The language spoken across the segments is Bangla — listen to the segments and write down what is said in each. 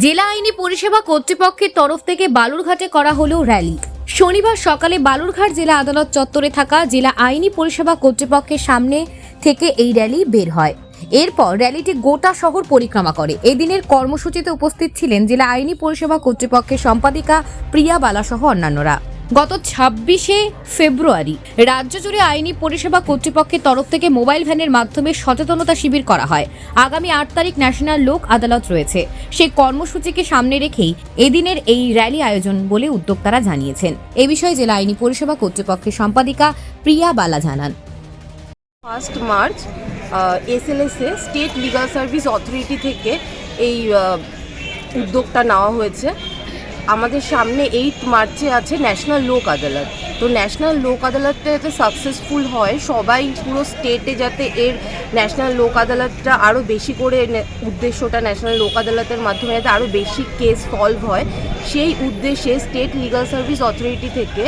জেলা আইনি পরিষেবা কর্তৃপক্ষের তরফ থেকে বালুরঘাটে করা হলো র্যালি। শনিবার সকালে বালুরঘাট জেলা আদালত চত্বরে থাকা জেলা আইনি পরিষেবা কর্তৃপক্ষের সামনে থেকে এই র্যালি বের হয়। এরপর র্যালিটি গোটা শহর পরিক্রমা করে। এদিনের কর্মসূচিতে উপস্থিত ছিলেন জেলা আইনি পরিষেবা কর্তৃপক্ষের সম্পাদিকা প্রিয়া বালাসহ অন্যান্যরা। গত ছাব্বিশে ফেব্রুয়ারি রাজ্য জুড়ে আইনি পরিষেবা কর্তৃপক্ষের তরফ থেকে মোবাইল ভ্যানের মাধ্যমে সচেতনতা শিবির করা হয়। আগামী আট তারিখ ন্যাশনাল লোক আদালত রয়েছে। সেই কর্মসূচিকে সামনে রেখেই এদিনের এই র্যালি আয়োজন বলে উদ্যোক্তারা জানিয়েছেন। এ বিষয়ে জেলা আইনি পরিষেবা কর্তৃপক্ষের সম্পাদিকা প্রিয়া বালা জানান। First March S L SLSA state legal service authority থেকে এই উদ্যোগটা নেওয়া হয়েছে। আমাদের সামনে এইট মার্চে আছে ন্যাশনাল লোক আদালত তো ন্যাশনাল লোক আদালতটা যাতে সাকসেসফুল হয়, সবাই পুরো স্টেটে যাতে এর ন্যাশনাল লোক আদালতটা আরও বেশি করে উদ্দেশ্যটা ন্যাশনাল লোক আদালতের মাধ্যমে যাতে আরও বেশি কেস সলভ হয়, সেই উদ্দেশ্যে স্টেট লিগাল সার্ভিস অথরিটি থেকে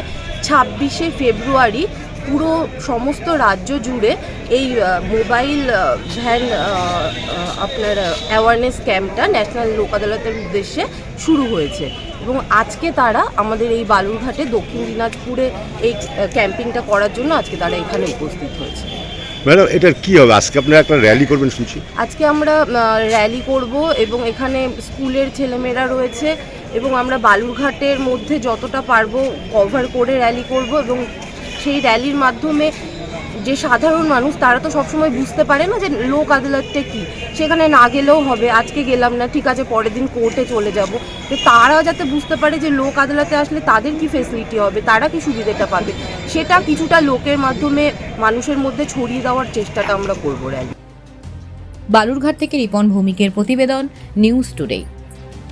ছাব্বিশে ফেব্রুয়ারি পুরো সমস্ত রাজ্য জুড়ে এই মোবাইল ভ্যান আপনার অ্যাওয়ারনেস ক্যাম্পটা ন্যাশনাল লোক আদালতের উদ্দেশ্যে শুরু হয়েছে। এবং আজকে তারা আমাদের এই বালুরঘাটে দক্ষিণ দিনাজপুরে এই ক্যাম্পিংটা করার জন্য আজকে তারা এখানে উপস্থিত হয়েছে। ম্যাডাম এটার কি হবে? আজকে আপনারা একটা র্যালি করবেন শুনছি। আজকে আমরা র্যালি করব এবং এখানে স্কুলের ছেলেমেয়েরা রয়েছে এবং আমরা বালুরঘাটের মধ্যে যতটা পারব কভার করে র্যালি করব এবং সেই র্যালির মাধ্যমে যে সাধারণ মানুষ, তারা তো সবসময় বুঝতে পারে না যে লোক আদালতটা কি। সেখানে না গেলেও হবে, আজকে গেলাম না, ঠিক আছে, পরের দিন কোর্টে চলে যাব। তো তারা যাতে বুঝতে পারে যে লোক আদালতে আসলে তাদের কি ফেসিলিটি হবে, তারা কি সুবিধাটা পাবে, সেটা কিছুটা লোকের মাধ্যমে, মানুষের মধ্যে ছড়িয়ে দেওয়ার চেষ্টাটা আমরা করব র্যালি বালুরঘাট থেকে রিপন ভৌমিকের প্রতিবেদন নিউজ টুডে